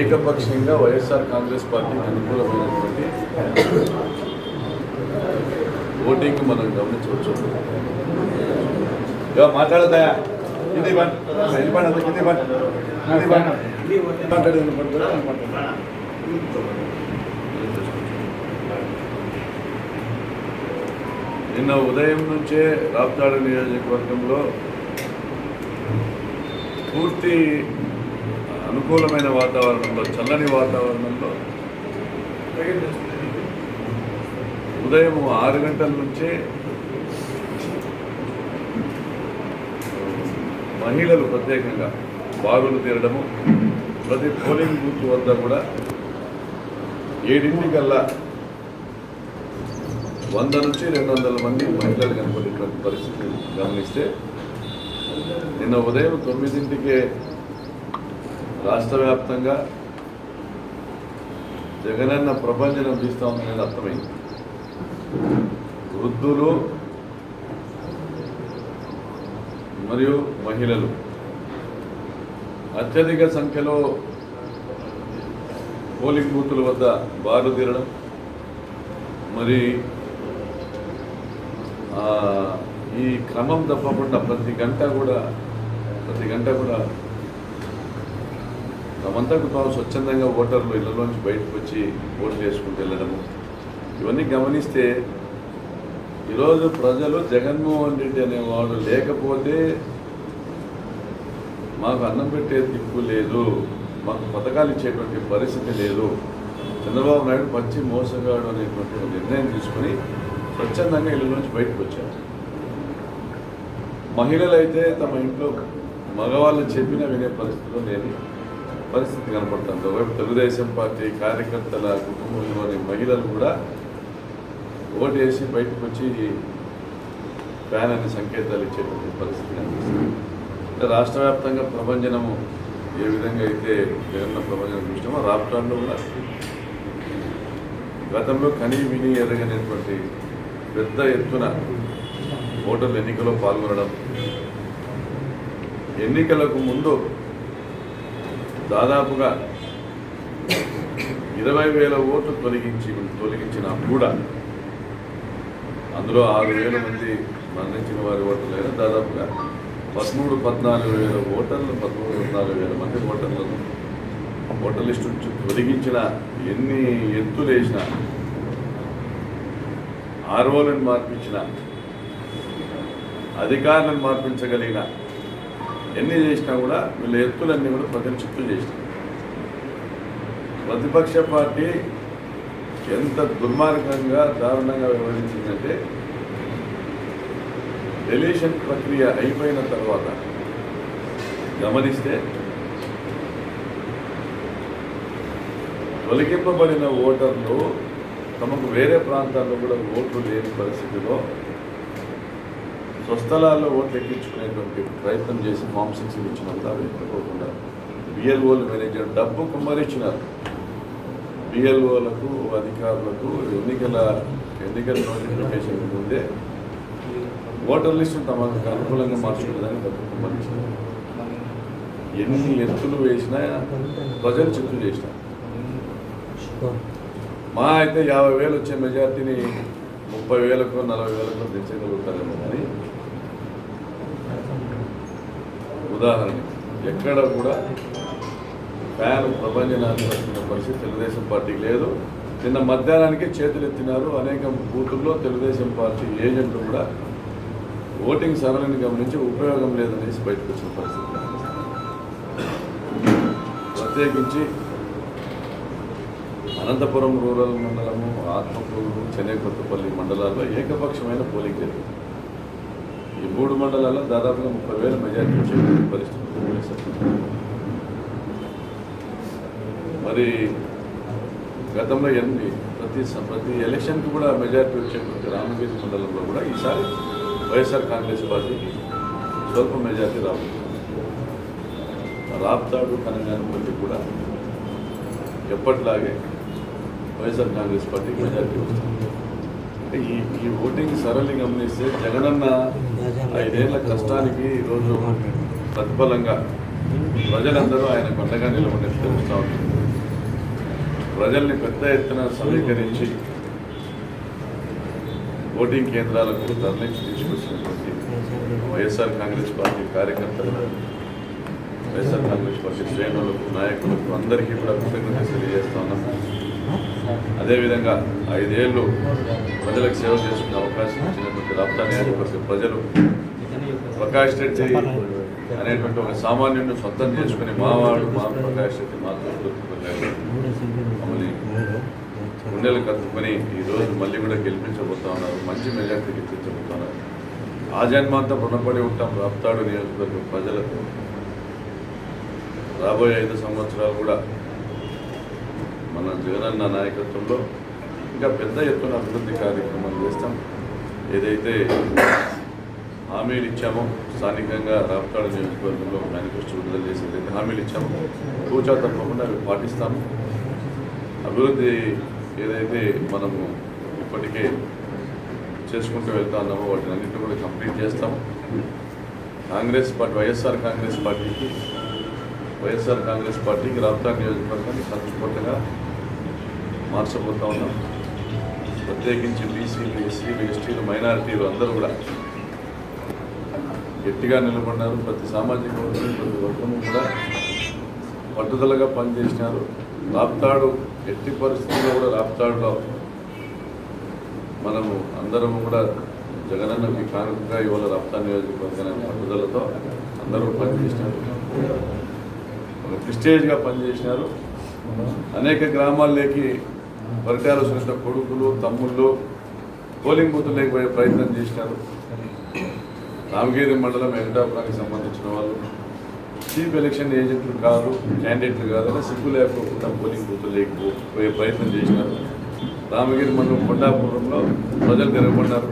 ఏకపక్షంగా వైఎస్ఆర్ కాంగ్రెస్ పార్టీకి అనుకూలమైనటువంటి ఓటింగ్ మనం గమనించవచ్చు. ఇక మాట్లాడదా ఇది నిన్న ఉదయం నుంచే రాప్తాడు నియోజకవర్గంలో పూర్తి అనుకూలమైన వాతావరణంలో చల్లని వాతావరణంలో ఉదయం ఆరు గంటల నుంచే మహిళలు ప్రత్యేకంగా బారులు తీరడము ప్రతి పోలింగ్ బూత్ వద్ద కూడా ఏడింటికల్లా వంద నుంచి రెండు వందల మంది మహిళలు కనపడేటువంటి పరిస్థితి గమనిస్తే నిన్న ఉదయం తొమ్మిదింటికే రాష్ట్ర వ్యాప్తంగా జగనన్న ప్రపంచం తీస్తా ఉందనేది అర్థమైంది. వృద్ధులు మరియు మహిళలు అత్యధిక సంఖ్యలో పోలింగ్ బూతుల వద్ద బారు తీరడం మరి ఈ క్రమం తప్పకుండా ప్రతి గంట కూడా ప్రతి గంట కూడా తమంతకు తాము స్వచ్ఛందంగా ఓటర్లు ఇళ్ళలోంచి బయటకు వచ్చి ఓట్లు వేసుకుంటూ వెళ్ళడము. ఇవన్నీ గమనిస్తే ఈరోజు ప్రజలు జగన్మోహన్ రెడ్డి అనేవాడు లేకపోతే మాకు అన్నం పెట్టే దిక్కు లేదు మాకు పథకాలు ఇచ్చేటువంటి పరిస్థితి లేదు. చంద్రబాబు నాయుడు పచ్చి మోసగాడు అనేటువంటి ఒక నిర్ణయం తీసుకుని స్వచ్ఛందంగా ఇళ్ళ నుంచి బయటకు వచ్చారు. మహిళలు అయితే తమ ఇంట్లో మగవాళ్ళు చెప్పినా వినే పరిస్థితిలో లేని పరిస్థితి కనపడుతుంది. ఒకవైపు తెలుగుదేశం పార్టీ కార్యకర్తల కుటుంబంలోని మహిళలు కూడా ఓటు వేసి బయటకు వచ్చి ఫ్యాన్ అనే సంకేతాలు ఇచ్చేటువంటి పరిస్థితి కనిపిస్తుంది. రాష్ట్ర వ్యాప్తంగా ప్రభంజనము ఏ విధంగా అయితే జగన్న ప్రభంజనం చూసినామో రాష్ట్రాల్లో కూడా గతంలో కనీ విని ఎరగనేటువంటి పెద్ద ఎత్తున ఓటర్లు ఎన్నికలో పాల్గొనడం ఎన్నికలకు ముందు దాదాపుగా ఇరవై వేల ఓట్లు తొలగించి తొలగించినా కూడా అందులో ఆరు వేల మంది మరణించిన వారి ఓటర్లు అయినా దాదాపుగా పదమూడు పద్నాలుగు వేల ఓటర్లు పదమూడు పద్నాలుగు వేల మంది ఓటర్లను ఓటర్ లిస్టు నుంచి తొలగించిన ఎన్ని ఎత్తులేసిన ఆర్ఓలను మార్పించిన అధికారులను మార్పించగలిగిన ఎన్ని చేసినా కూడా వీళ్ళ ఎత్తులన్నీ కూడా ప్రజలు చిత్తు చేసినారు. ప్రతిపక్ష పార్టీ ఎంత దుర్మార్గంగా దారుణంగా వ్యవహరించిందంటే డెలీషన్ ప్రక్రియ అయిపోయిన తర్వాత గమనిస్తే తొలగింపబడిన ఓటర్లు తమకు వేరే ప్రాంతాల్లో కూడా ఓట్లు లేని పరిస్థితిలో స్వస్థలాల్లో ఓట్లు ఎక్కించుకునేటువంటి ప్రయత్నం చేసి ఫామ్ సిక్స్ ఇచ్చినంత అవి బిఎల్ఓలు మేనేజర్ డబ్బు కుమ్మరిచ్చినారు. బిఎల్ఓలకు అధికారులకు ఎన్నికల ఎన్నికల నోటిఫికేషన్ ముందే ఓటర్ లిస్టు తమకు అనుకూలంగా మార్చుకునేదాన్ని డబ్బు కుమ్మరిచ్చినారు. ఎన్ని ఎత్తులు వేసినా ప్రజలు చిత్తు చేసినారు. మా అయితే యాభై వేలు వచ్చే మెజార్టీని ముప్పై వేలకు నలభై వేలకు తెచ్చగలుగుతారేమో కానీ ఉదాహరణ ఎక్కడ కూడా ఫ్యాన్ ప్రపంచనాన్ని వస్తున్న పరిస్థితి తెలుగుదేశం పార్టీకి లేదు. నిన్న మధ్యాహ్నానికి చేతులు ఎత్తినారు అనేక బూతుల్లో తెలుగుదేశం పార్టీ ఏజెంట్లు కూడా ఓటింగ్ సరళిని గమనించి ఉపయోగం లేదనేసి బయటకు వచ్చిన పరిస్థితి. ప్రత్యేకించి అనంతపురం రూరల్ మండలము ఆత్మకూరు చెన్నై కొత్తపల్లి మండలాల్లో ఏకపక్షమైన పోలింగ్ జరిగింది. ఈ మూడు మండలాల్లో దాదాపుగా ముప్పై వేల మెజార్టీ వచ్చే పరిస్థితి మరి గతంలో ఎన్ని ప్రతి ప్రతి ఎలక్షన్కి కూడా మెజార్టీ వచ్చేటువంటి రామగిరి మండలంలో కూడా ఈసారి వైఎస్ఆర్ కాంగ్రెస్ పార్టీకి స్వల్ప మెజార్టీ రాబోతుంది రాప్తాడు కనగానపల్లి కూడా ఎప్పటిలాగే వైఎస్ఆర్ కాంగ్రెస్ పార్టీకి మెజార్టీ వస్తుంది. అంటే ఈ ఈ ఓటింగ్ సరళి గమనిస్తే జగనన్న ఐదేళ్ళ కష్టానికి ఈరోజు ప్రతిఫలంగా ప్రజలందరూ ఆయన కొండగా నిలబడి తెలుస్తూ ఉన్నారు ప్రజల్ని పెద్ద ఎత్తున సమీకరించి ఓటింగ్ కేంద్రాలకు తరలించి తీసుకొచ్చినటువంటి వైఎస్ఆర్ కాంగ్రెస్ పార్టీ కార్యకర్తలు వైఎస్ఆర్ కాంగ్రెస్ పార్టీ శ్రేణులకు నాయకులకు అందరికీ కూడా కృతజ్ఞత తెలియజేస్తా ఉన్నాం. అదేవిధంగా ఐదేళ్ళు ప్రజలకు సేవ చేసుకునే అవకాశం ఇచ్చినటువంటి రాప్తా నియోజకవర్గ ప్రజలు ప్రకాష్ రెడ్డి అనేటువంటి ఒక సామాన్యుడిని సొంతం చేసుకుని మావాడు మా ప్రకాష్ రెడ్డి మాతో గుర్తుపెట్టారు మమ్మల్ని గుండెలు కత్తుకొని ఈ రోజు మళ్ళీ కూడా గెలిపించబోతా ఉన్నారు. మంచి మెజార్టీ గెలిపించబోతున్నారు ఆ జన్మాంతం రుణపడి ఉంటాం రాప్తాడు నియోజకవర్గ ప్రజలకు. రాబోయే ఐదు సంవత్సరాలు కూడా మన జగనన్న నాయకత్వంలో ఇంకా పెద్ద ఎత్తున అభివృద్ధి కార్యక్రమాలు చేస్తాం. ఏదైతే హామీలు ఇచ్చామో స్థానికంగా రాప్తాడు నియోజకవర్గంలో మేనిఫెస్టో విడుదల చేసి ఏదైతే హామీలు ఇచ్చామో కూచా తప్పకుండా అవి పాటిస్తాము. అభివృద్ధి ఏదైతే మనము ఇప్పటికే చేసుకుంటూ వెళ్తా ఉన్నామో వాటిని అన్నింటినీ కూడా కంప్లీట్ చేస్తాం. కాంగ్రెస్ పార్టీ వైఎస్ఆర్ కాంగ్రెస్ పార్టీకి వైఎస్ఆర్ కాంగ్రెస్ పార్టీకి రాప్తా నియోజకవర్గాన్ని సంతృప్తిగా మార్చబోతా ఉన్నాం ప్రత్యేకించి బీసీలు ఎస్సీలు ఎస్టీలు మైనారిటీలు అందరూ కూడా గట్టిగా నిలబడినారు. ప్రతి సామాజిక వర్గం ప్రతి వర్గము కూడా పట్టుదలగా పనిచేసినారు. రాప్తాడు ఎట్టి పరిస్థితుల్లో కూడా రాప్తాడులో మనము అందరము కూడా జగనన్నకి కానుకగా ఇవాళ రాప్తా నియోజకవర్గాన్ని పట్టుదలతో అందరూ పనిచేసినారు. ఒక ప్రిస్టేజ్గా పనిచేసినారు. అనేక గ్రామాల్లోకి పరిటాల సునీత కొడుకులు తమ్ముళ్ళు పోలింగ్ బూతుల్లోకి పోయే ప్రయత్నం చేసినారు. రామగిరి మండలం వెంకటాపురానికి సంబంధించిన వాళ్ళు. చీఫ్ ఎలక్షన్ ఏజెంట్లు కాదు క్యాండిడేట్లు కాదని సిగ్గు లేకపోకుండా పోలింగ్ బూతుల్లోకి లేకపోయే పోయే ప్రయత్నం చేసినారు. రామగిరి మండలం కొండాపురంలో ప్రజలు తిరగబడ్డారు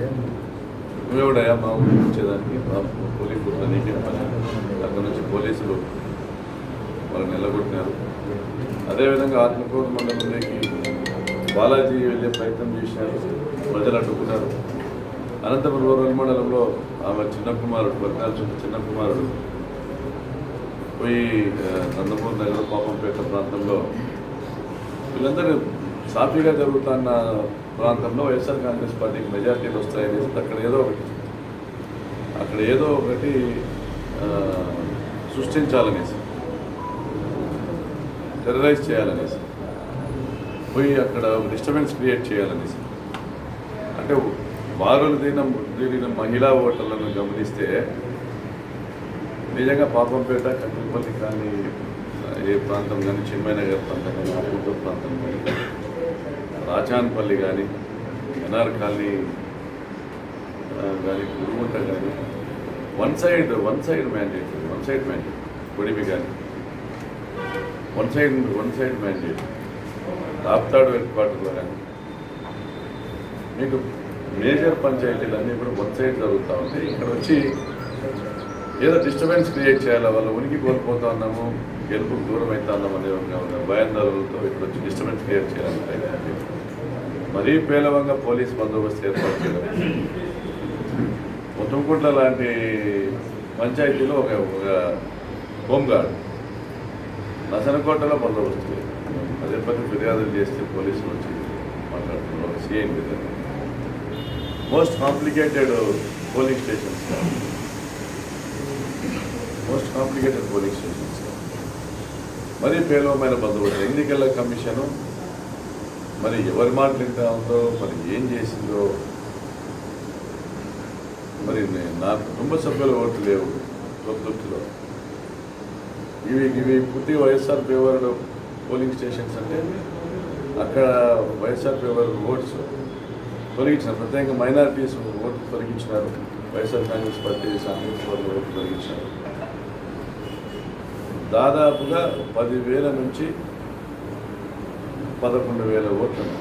నువ్వెవడయా మా ఊరికి వచ్చేదానికి? పోలింగ్ బూత్లో నీకే పని అక్కడ నుంచి పోలీసులు వాళ్ళు నిలబొట్టినారు అదేవిధంగా ఆత్మకూరు మండలంలోకి బాలాజీ వెళ్ళే ప్రయత్నం చేశారు. ప్రజలు అడ్డుకున్నారు. అనంతపురం రూరల్ మండలంలో ఆమె చిన్న కుమారుడు పద్నాలుగు చిన్న కుమారుడు పోయి నందమూరి నగర్ పాపంపేట ప్రాంతంలో వీళ్ళందరూ సాఫీగా జరుగుతున్న ప్రాంతంలో వైఎస్ఆర్ కాంగ్రెస్ పార్టీకి మెజార్టీలు వస్తాయనేసి అక్కడ ఏదో ఒకటి అక్కడ ఏదో ఒకటి సృష్టించాలనేసి టెర్రరైజ్ చేయాలనేసి. పోయి అక్కడ డిస్టర్బెన్స్ క్రియేట్ చేయాలనేసి. అంటే వారులు తిన తిరిగిన మహిళా ఓటర్లను గమనిస్తే నిజంగా పాపంపేట కట్టలపల్లి కానీ ఏ ప్రాంతం కానీ చిమ్మైనగర్ ప్రాంతం కానీ ఆపూతూరు ప్రాంతం కానీ రాచాన్పల్లి కానీ ఎన్ఆర్ కాలనీ కానీ గురుముంట కానీ one side one side mandate one side mandate Kodimi కానీ. One side one side mandate Raptadu head కానీ మీకు మేజర్ పంచాయతీలు అన్నీ కూడా వన్ సైడ్ జరుగుతూ ఉంటాయి. ఇక్కడ వచ్చి ఏదో డిస్టర్బెన్స్ క్రియేట్ చేయాలి? వాళ్ళ ఉనికి కోల్పోతా ఉన్నాము గెలుపుకు దూరం అవుతా ఉన్నాం అనే ఒక భయాందోళనలతో ఇక్కడ వచ్చి డిస్టర్బెన్స్ క్రియేట్ చేయాలని మరీ పేలవంగా పోలీస్ బందోబస్తు ఏర్పాటు చేయడం. ముత్తంకుంట్ల లాంటి పంచాయతీలో ఒక ఒక హోంగార్డ్. నసనకోటలో బందోబస్తు లేదు అదే పని ఫిర్యాదులు చేస్తే పోలీసులు వచ్చి మాట్లాడుతున్నారు CM most complicated polling stations most complicated polling stations మరీ పేలవమైన బందోబస్తు ఎన్నికల కమిషను మరి ఎవరి మాటలు వింటా ఉందో మరి ఏం చేసిందో మరి నా కుటుంబ సభ్యుల ఓట్లు లేవు. ప్రకృతిలో ఇవి ఇవి పూర్తి వైఎస్ఆర్ ఫేవర్డ్ పోలింగ్ స్టేషన్స్ అంటే అక్కడ వైఎస్ఆర్ ఫేవర్ ఓట్స్ తొలగించినారు ప్రత్యేకంగా మైనారిటీస్ ఓట్లు తొలగించినారు. వైఎస్ఆర్ కాంగ్రెస్ పార్టీ కాంగ్రెస్ వాళ్ళు ఓట్లు తొలగించినారు. దాదాపుగా పదివేల నుంచి పదకొండు వేల ఓట్లను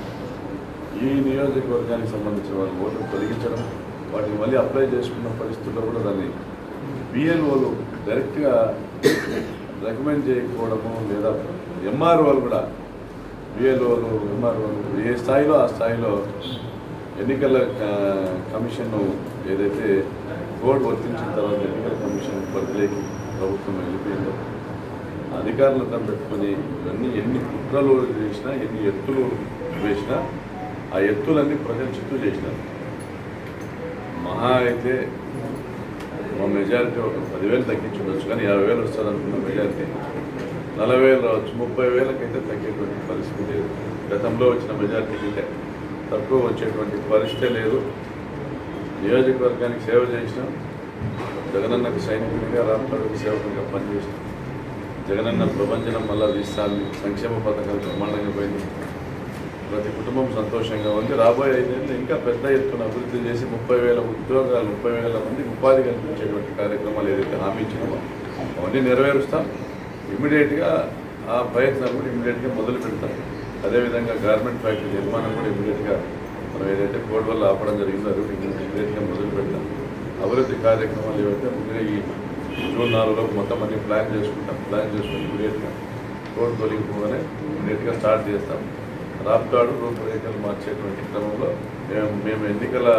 ఈ నియోజకవర్గానికి సంబంధించిన వాళ్ళ ఓట్లు తొలగించడం వాటిని మళ్ళీ అప్లై చేసుకున్న పరిస్థితుల్లో కూడా దాన్ని బిఎల్ఓలు డైరెక్ట్గా రికమెండ్ చేయకపోవడము లేదా ఎంఆర్ఓలు కూడా బిఎల్ఓలు ఎంఆర్ఓలు ఏ స్థాయిలో ఆ స్థాయిలో ఎన్నికల క- కమిషన్ ఏదైతే కోడ్ వర్తించిన తర్వాత ఎన్నికల కమిషన్ పరిధిలోకి ప్రభుత్వం వెళ్ళిపోయిందో అధికారులు పెట్టుకొని ఇవన్నీ ఎన్ని కుట్రలు చేసినా ఎన్ని ఎత్తులు వేసినా ఆ ఎత్తులన్నీ ప్రజల చుట్టూ చేసినారు. మహా అయితే మా మెజారిటీ ఒక పదివేలు తగ్గించుకోవచ్చు కానీ యాభై వేలు వస్తుంది అనుకున్న మెజారిటీ. నలభై వేలు రావచ్చు ముప్పై వేలకైతే తగ్గేటువంటి పరిస్థితి లేదు. గతంలో వచ్చిన మెజారిటీ కంటే తక్కువ వచ్చేటువంటి పరిస్థితి లేదు. నియోజకవర్గానికి సేవ చేసినాం. జగనన్నకు సైనికునిగా రామకడుగు సేవకునిగా పనిచేసినాం. జగనన్న ప్రభంజనం మళ్ళా వీస్తాన్ని సంక్షేమ పథకాలు బ్రహ్మాండంగా పోయింది. ప్రతి కుటుంబం సంతోషంగా ఉంది. రాబోయే ఐదేళ్ళు ఇంకా పెద్ద ఎత్తున అభివృద్ధి చేసి ముప్పై వేల ఉద్యోగాలు ముప్పై వేల మంది ఉపాధి కల్పించేటువంటి కార్యక్రమాలు ఏదైతే హామీ ఇచ్చినామో అవన్నీ నెరవేరుస్తాం. ఇమీడియట్గా ఆ ప్రయత్నం కూడా ఇమీడియట్గా మొదలు పెడతాం. అదేవిధంగా గార్మెంట్ ఫ్యాక్టరీ నిర్మాణం కూడా ఇమీడియట్గా మనం ఏదైతే కోడ్ వల్ల ఆపడం జరిగిందో అది కూడా ఇమీడియట్గా మొదలు పెడతాం. అభివృద్ధి కార్యక్రమాలు ఏవైతే ముందుగా ఈ జూన్ నాలుగులోపు మొత్తం అన్ని ప్లాన్ చేసుకుంటాం. ప్లాన్ చేసుకుని ఇమీడియట్గా రోడ్ తొలగిపోగానే ఇమీడియట్గా స్టార్ట్ చేస్తాం. రాప్తాడు రూపురేఖలు మార్చేటువంటి క్రమంలో మేము మేము ఎన్నికల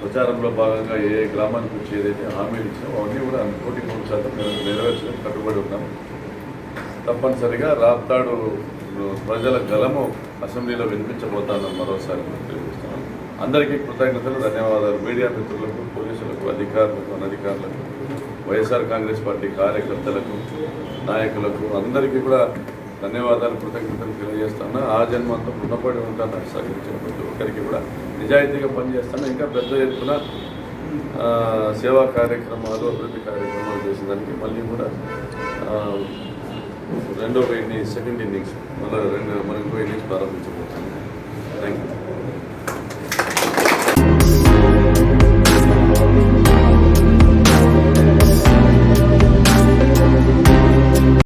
ప్రచారంలో భాగంగా ఏ ఏ గ్రామానికి వచ్చి ఏదైతే హామీలు ఇచ్చినామో అవన్నీ కూడా కోటి మూడు శాతం మేము నెరవేర్చడం కట్టుబడి ఉన్నాము. తప్పనిసరిగా రాప్తాడు ప్రజల గలము అసెంబ్లీలో వినిపించబోతానని మరోసారి తెలియజేస్తున్నాను. అందరికీ కృతజ్ఞతలు ధన్యవాదాలు. మీడియా మిత్రులకు పోలీసులకు అధికారులకు అనధికారులకు వైఎస్ఆర్ కాంగ్రెస్ పార్టీ కార్యకర్తలకు నాయకులకు అందరికీ కూడా ధన్యవాదాలు కృతజ్ఞతలు తెలియజేస్తాను ఆ జన్మంతో రుణపడి ఉంటాను సహకరించిన ప్రతి ఒక్కరికి కూడా. నిజాయితీగా పనిచేస్తాను ఇంకా పెద్ద ఎత్తున సేవా కార్యక్రమాలు అభివృద్ధి కార్యక్రమాలు చేసేదానికి మళ్ళీ కూడా రెండో ఇన్నింగ్స్ సెకండ్ ఇన్నింగ్స్ మళ్ళీ రెండు మనకు ఇన్నింగ్స్ ప్రారంభించబోతున్నాను. Thank you